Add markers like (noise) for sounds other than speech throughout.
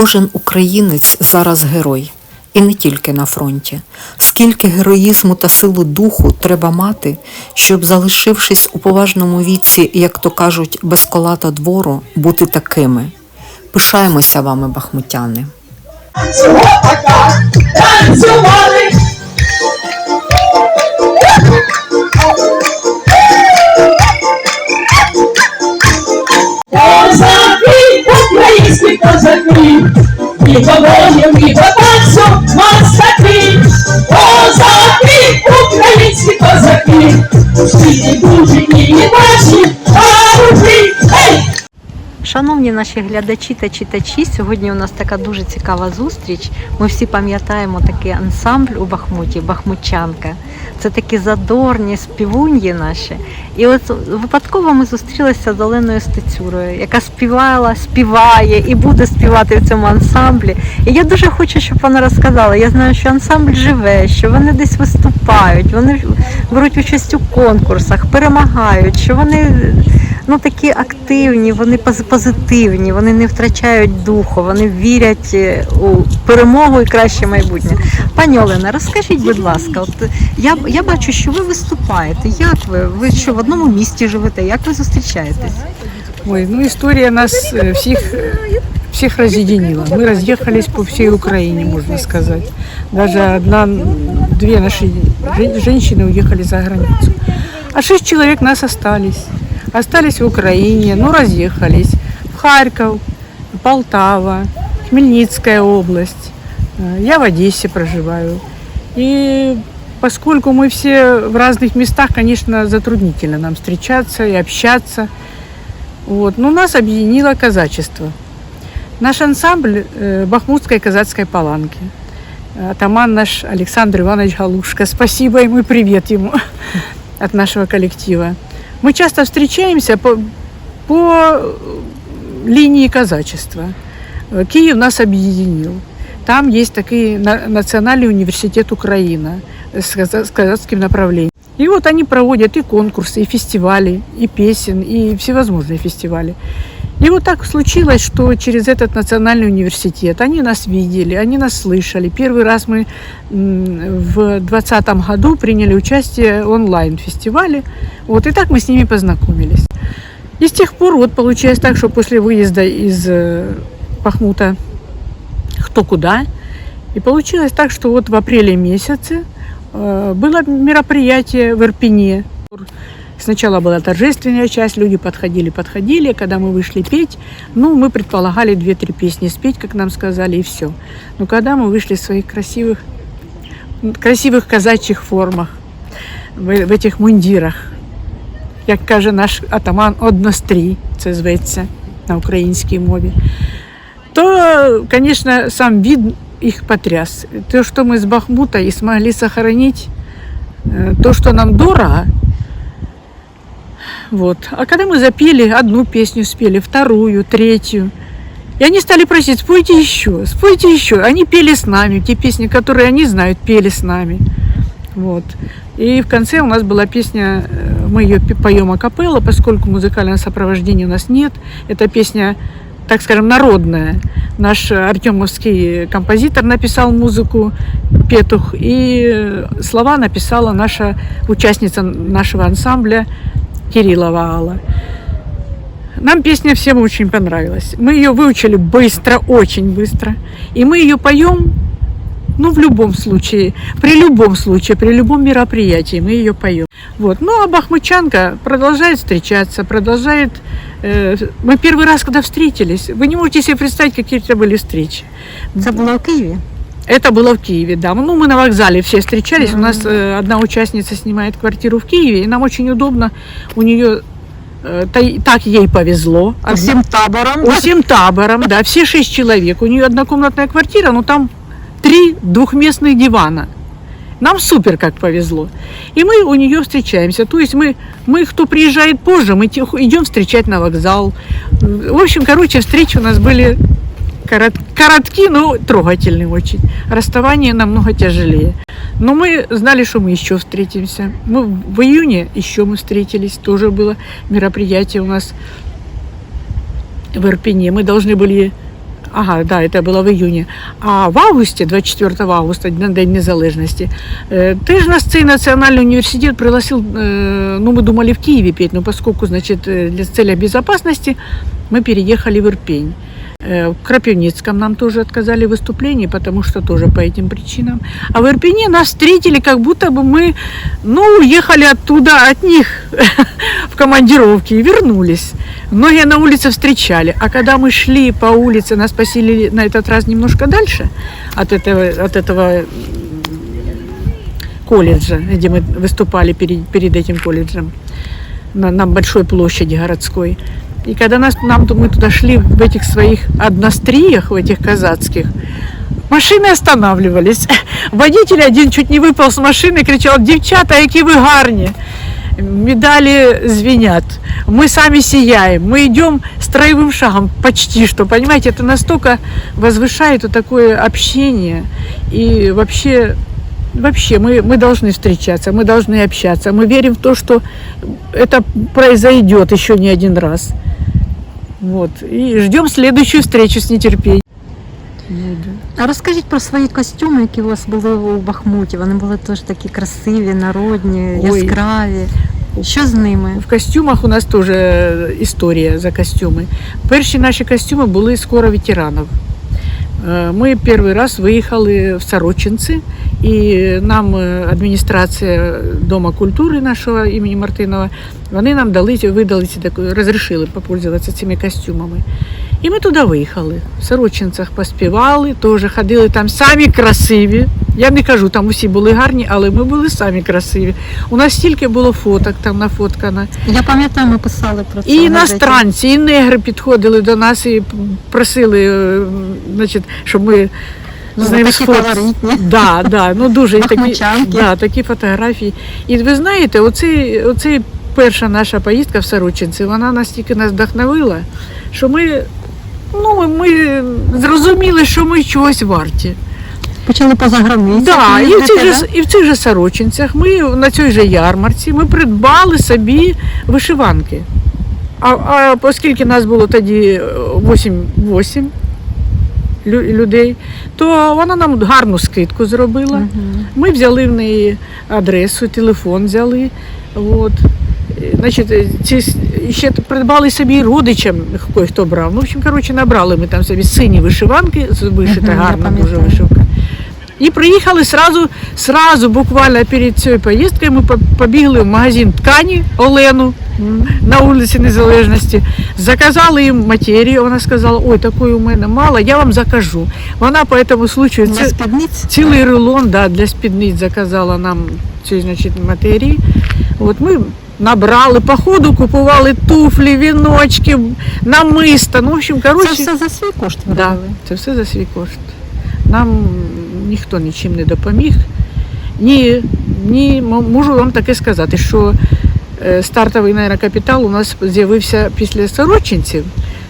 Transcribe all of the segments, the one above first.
Кожен українець зараз герой, і не тільки на фронті. Скільки героїзму та силу духу треба мати, щоб, залишившись у поважному віці, як то кажуть, без кола та двору, бути такими. Пишаємося вами, бахмутяни. Отака танцювали. Танцю. Козаки, українські козаки, всі дружні і наші, ей! Шановні наші глядачі та читачі, сьогодні у нас така дуже цікава зустріч. Ми всі пам'ятаємо такий ансамбль у Бахмуті, Бахмутчанка. Це такі задорні співуньї наші. І от випадково ми зустрілися з Оленою Стецюрою, яка співала, співає і буде співати в цьому ансамблі. І я дуже хочу, щоб вона розказала. Я знаю, що ансамбль живе, що вони десь виступають, вони беруть участь у конкурсах, перемагають, що вони ну такі активні, вони поз- позитивні, вони не втрачають духу, вони вірять е, у перемогу і краще майбутнє. Пані Олена, розкажіть, будь ласка, от я, я бачу, що ви виступаєте. Як ви? Ви що в одному місті живете? Як ви зустрічаєтесь? Ой, ну история нас э, всех, э, всех разъединила. Мы разъехались по всей Украине, можно сказать. Даже одна, две наши жен- женщины уехали за границу. А шесть человек нас остались. Остались в Украине, ну разъехались. В Харьков, Полтава, Хмельницкая область. Э, Я в Одессе проживаю. И поскольку мы все в разных местах, конечно, затруднительно нам встречаться и общаться. Вот. Но нас объединило казачество. Наш ансамбль э, Бахмутской казацкой паланки. Атаман наш Александр Иванович Галушка. Спасибо ему и привет ему (laughs) от нашего коллектива. Мы часто встречаемся по, по линии казачества. Э, Киев нас объединил. Там есть на- Национальный университет Украина с каза- с казацким направлением. И вот они проводят и конкурсы, и фестивали, и песен, и всевозможные фестивали. И вот так случилось, что через этот национальный университет они нас видели, они нас слышали. Первый раз мы в 2020 году приняли участие в онлайн-фестивале. Вот и так мы с ними познакомились. И с тех пор вот получилось так, что после выезда из э, Бахмута кто куда. И получилось так, что вот в апреле месяце э, было мероприятие в Ирпене. Сначала была торжественная часть, люди подходили, подходили. Когда мы вышли петь, ну, мы предполагали две-три песни спеть, как нам сказали, и все. Но когда мы вышли в своих красивых, красивых казачьих формах, в, в этих мундирах, як каже наш атаман, однострій, це зветься на українській мові, то, конечно, сам вид их потряс. То, что мы с Бахмута и смогли сохранить э, то, что нам дорого, вот. А когда мы запели одну песню, спели вторую, третью, и они стали просить, спойте еще, спойте еще. Они пели с нами, те песни, которые они знают, пели с нами. Вот. И в конце у нас была песня, э, мы ее поем акапелла, поскольку музыкального сопровождения у нас нет. Это песня, так скажем, народная. Наш артемовский композитор написал музыку Петух, и слова написала наша участница нашего ансамбля Кириллова Алла. Нам песня всем очень понравилась. Мы ее выучили быстро, очень быстро. И мы ее поем, ну, в любом случае, при любом случае, при любом мероприятии мы ее поем. Вот. Ну, а Бахмутчанка продолжает встречаться, продолжает... э, мы первый раз, когда встретились, вы не можете себе представить, какие это были встречи. Це було в Києві. Это было в Киеве, да. Ну, мы на вокзале все встречались. У нас э, одна участница снимает квартиру в Киеве, и нам очень удобно. У нее э, та- так ей повезло. Одна- Усім табором. Всем табором, да, все шесть человек. У нее однокомнатная квартира, но там три двухместных дивана. Нам супер как повезло. И мы у нее встречаемся. То есть мы, мы кто приезжает позже, мы тех идем встречать на вокзал. В общем, короче, встречи у нас были корот- коротки, но трогательные очень. Расставание намного тяжелее. Но мы знали, что мы еще встретимся. Мы в июне еще мы встретились. Тоже было мероприятие у нас в Ирпене. Мы должны были Ага, да, это было в июне. А в августе, 24 августа, на День Незалежности, э, теж нас цей национальный университет пригласил, э, ну, мы думали в Киеве петь, но поскольку, значит, э, для целях безопасности мы переехали в Ирпень. В Крапивницком нам тоже отказали в выступлении, потому что тоже по этим причинам. А в Ирпене нас встретили, как будто бы мы, ну, уехали оттуда от них (laughs) в командировке и вернулись. Многие на улице встречали. А когда мы шли по улице, нас поселили на этот раз немножко дальше от этого, от этого колледжа, где мы выступали перед, перед этим колледжем, на, на большой площади городской. И когда нас, нам, мы туда шли в этих своих одностриях, в этих казацких, машины останавливались. (laughs) Водитель один чуть не выпал с машины, кричал, девчата, які ви гарні. Медали звенят, мы сами сияем, мы идем строевым шагом почти что, понимаете, это настолько возвышает вот такое общение и вообще Вообще, мы, мы должны встречаться, мы должны общаться. Мы верим в то, что это произойдет еще не один раз. Вот. И ждем следующую встречу с нетерпением. Вот. А розкажіть про свої костюми, які у вас були у Бахмуті. Вони були теж такі красиві, народні, Ой. яскраві. Що з ними? В костюмах у нас теж історія за костюми. Перші наші костюми були скоро ветеранів. Е, Ми перший раз виїхали в Сорочинці, і нам е, адміністрація Дома культури нашого імені Мартинова, вони нам дали, видали ці розрішили попользуватися цими костюмами. І ми туди виїхали. В Сорочинцях поспівали, теж ходили там самі красиві. Я не кажу, там усі були гарні, але ми були самі красиві. У нас стільки було фоток там нафоткано. Я пам'ятаю, ми писали про це. І іностранці, і негри підходили до нас і просили, е, значить, щоб ми Ну, з ними такі Да, да, ну дуже такі, да, такі фотографії. І ви знаєте, оцей, оцей перша наша поїздка в Сорочинці, вона настільки нас вдохновила, що ми, ну, ми зрозуміли, що ми чогось варті. Почали поза границю. Да, і в цих же, і в цих же Сорочинцях ми на цій же ярмарці ми придбали собі вишиванки. А, а оскільки нас було тоді 8, 8 людей, то вона нам гарну скидку зробила. Мгм. Ми взяли в неї адресу, телефон взяли. От. Е, Значить, е, ці ще придбали собі родичам, хто брав. Ну, в общем, коротше, набрали ми там собі сині вишиванки, вишита гарна дуже вишивка. І приїхали сразу, сразу, буквально перед цією поїздкою, ми побігли в магазин ткані Олену на вулиці Незалежності. Заказали їм матерію. Вона сказала, ой, такої у мене мало, я вам закажу. Вона по цьому случаю це. Цілий рулон да, для спідниць заказала нам цієї значить, матерії. От ми набрали, по ходу купували туфлі, віночки, намиста. Ну, в общем, Це коротше, все за свій кошт ви да, робили? це все за свій кошт. Нам ніхто нічим не допоміг. Ні, ні, можу вам таке сказати, що е, стартовий наверное, капітал у нас з'явився після Сорочинців.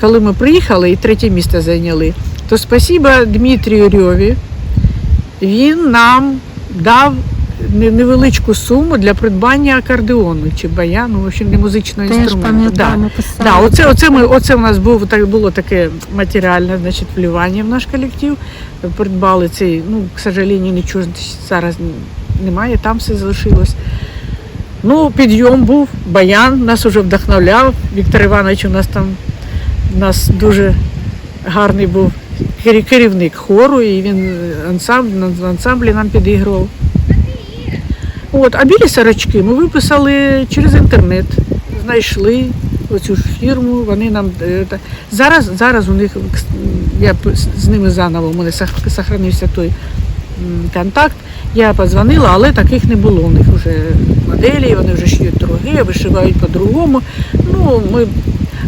Коли ми приїхали і третє місце зайняли, то спасіба Дмитрію Рьові, він нам дав невеличку суму для придбання акордеону чи баяну, в общем, не музичного Теж інструменту. Да. Да, оце, оце, ми, оце у нас був, так, було таке матеріальне значить, вливання в наш колектив. Придбали цей, ну, к сожалению, нічого зараз немає, там все залишилось. Ну, підйом був, баян нас уже вдохновляв. Віктор Іванович у нас там у нас дуже гарний був керівник хору, і він ансамбль, в ансамблі нам підігрував. От, а білі сорочки ми виписали через інтернет. Знайшли оцю ж фірму, вони нам е, зараз, зараз у них я з ними заново у мене сох- сохранився той контакт. Я подзвонила, але таких не було. У них вже моделі, вони вже шиють другі, вишивають по-другому. Ну, ми...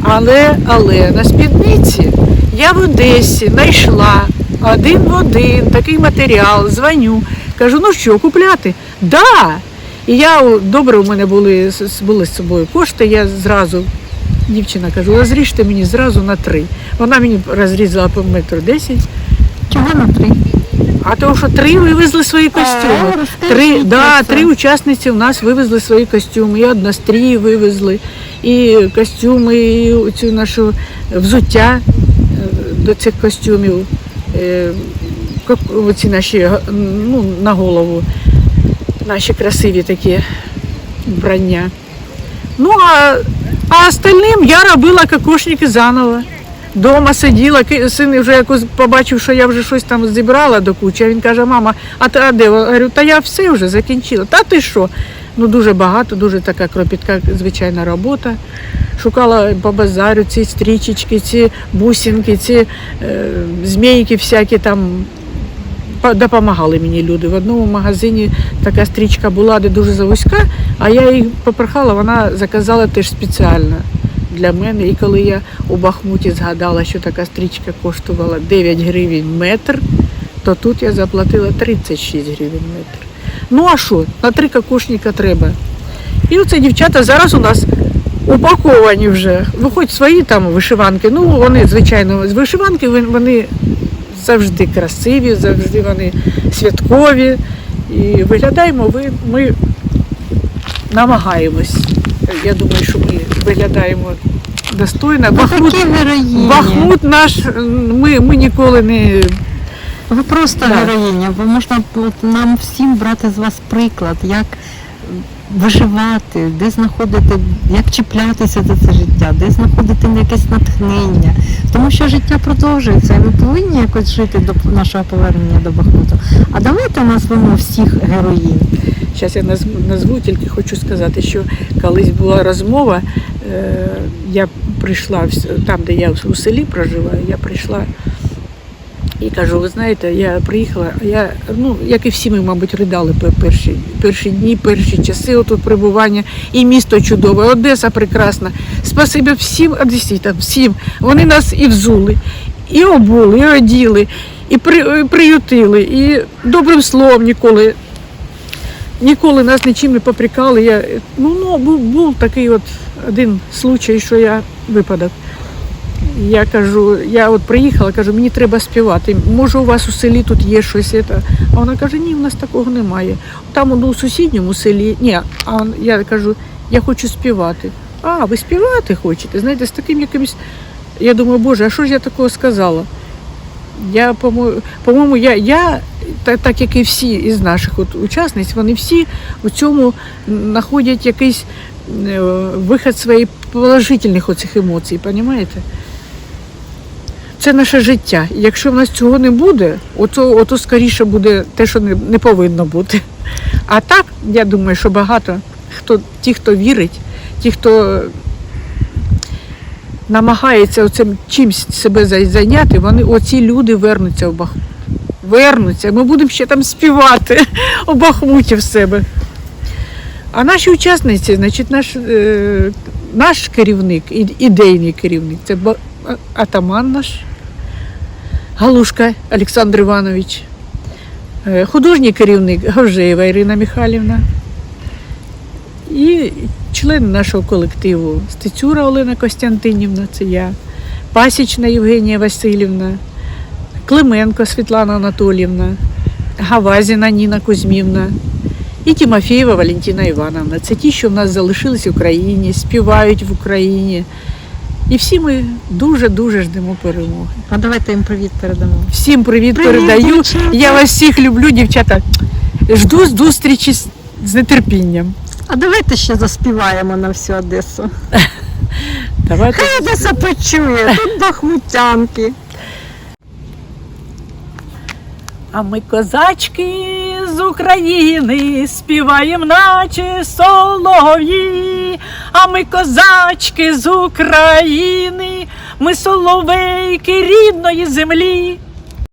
Але, але на спідниці я в Одесі знайшла один в один такий матеріал, дзвоню. Кажу, ну що, купляти? Да. І я добре, у мене були, були з собою кошти, я зразу, дівчина кажу, розріжте мені зразу на три. Вона мені розрізала по метру десять. Чого на три? А то, що три вивезли свої костюми. А, Три, да, три учасниці у нас вивезли свої костюми. І однострії вивезли, і костюми, і цю нашу взуття. Е, до цих костюмів, оці наші ну, на голову, наші красиві такі вбрання. Ну, а, а остальним я робила кокошники заново. Дома сиділа, син вже якось побачив, що я вже щось там зібрала до кучі. А він каже, мама, а ти а де? Я говорю, та я все вже закінчила. Та ти що? Ну дуже багато, дуже така кропітка, звичайна робота. Шукала по базарю ці стрічечки, ці бусинки, ці е, змійки всякі там. По- Допомагали мені люди. В одному магазині така стрічка була, де дуже завузька, а я її попрохала, вона заказала теж спеціально для мене. І коли я у Бахмуті згадала, що така стрічка коштувала 9 гривень метр, то тут я заплатила 36 гривень метр. Ну а що? На три кокошника треба. І оце дівчата зараз у нас упаковані вже. Ну, хоч свої там вишиванки. Ну, вони, звичайно, з вишиванки вони завжди красиві, завжди вони святкові. І виглядаємо ви, ми намагаємось. Я думаю, що ми виглядаємо достойно. Бахмут. Бахмут наш, ми, ми ніколи не Ви просто героїня, бо можна нам всім брати з вас приклад, як виживати, де знаходити, як чіплятися за це життя, де знаходити якесь натхнення. Тому що життя продовжується, і ми повинні якось жити до нашого повернення до Бахмуту. А давайте назвемо всіх героїнь. Зараз я назву, назву, тільки хочу сказати, що колись була розмова, е, я прийшла там, де я у селі проживаю, я прийшла і кажу, ви знаєте, я приїхала, а я, ну, як і всі ми, мабуть, ридали перші, перші дні, перші часи отут перебування, і місто чудове, Одеса прекрасна. Спасибі всім одеситам, всім. Вони нас і взули, і обули, і оділи, і при, і приютили, і добрим словом ніколи ніколи нас нічим не попрекали. Я, ну, ну, був, був такий от один случай, що я випадок. Я кажу, я от приїхала, кажу, мені треба співати. Може, у вас у селі тут є щось. це?» А вона каже, ні, в нас такого немає. Там ну, у сусідньому селі, ні, а я кажу, я хочу співати. А, ви співати хочете? Знаєте, з таким якимось. Я думаю, Боже, а що ж я такого сказала? Я, по-моєму, я, я та- так як і всі із наших от учасниць, вони всі у цьому знаходять якийсь е, вихід своїх положительних оцих емоцій, розумієте? Це наше життя. Якщо в нас цього не буде, ото, ото скоріше буде те, що не, не повинно бути. А так, я думаю, що багато хто, ті, хто вірить, ті, хто намагається оцим чимсь себе зайняти, вони оці люди вернуться в Бахмут. Вернуться. Ми будемо ще там співати у Бахмуті в себе. А наші учасниці, значить, наш, е, наш керівник, ідейний керівник, це атаман наш, Галушка Олександр Іванович, е, художній керівник Говжеєва Ірина Михайлівна. І член нашого колективу Стецюра Олена Костянтинівна, це я, Пасічна Євгенія Васильівна, Клименко Світлана Анатоліївна, Гавазіна Ніна Кузьмівна. І Тимофєєва Валентина Івановна. Це ті, що в нас залишились в Україні, співають в Україні. І всі ми дуже-дуже ждемо перемоги. А давайте їм привіт передамо. Всім привіт, Привіт, передаю. дівчата. Я вас всіх люблю, дівчата. Жду зустрічі з- з нетерпінням. А давайте ще заспіваємо на всю Одесу. (laughs) Давайте. Одеса почує, тут бахмутянки. А ми козачки з України співаєм, наче солов'ї. А ми козачки з України, ми соловейки рідної землі.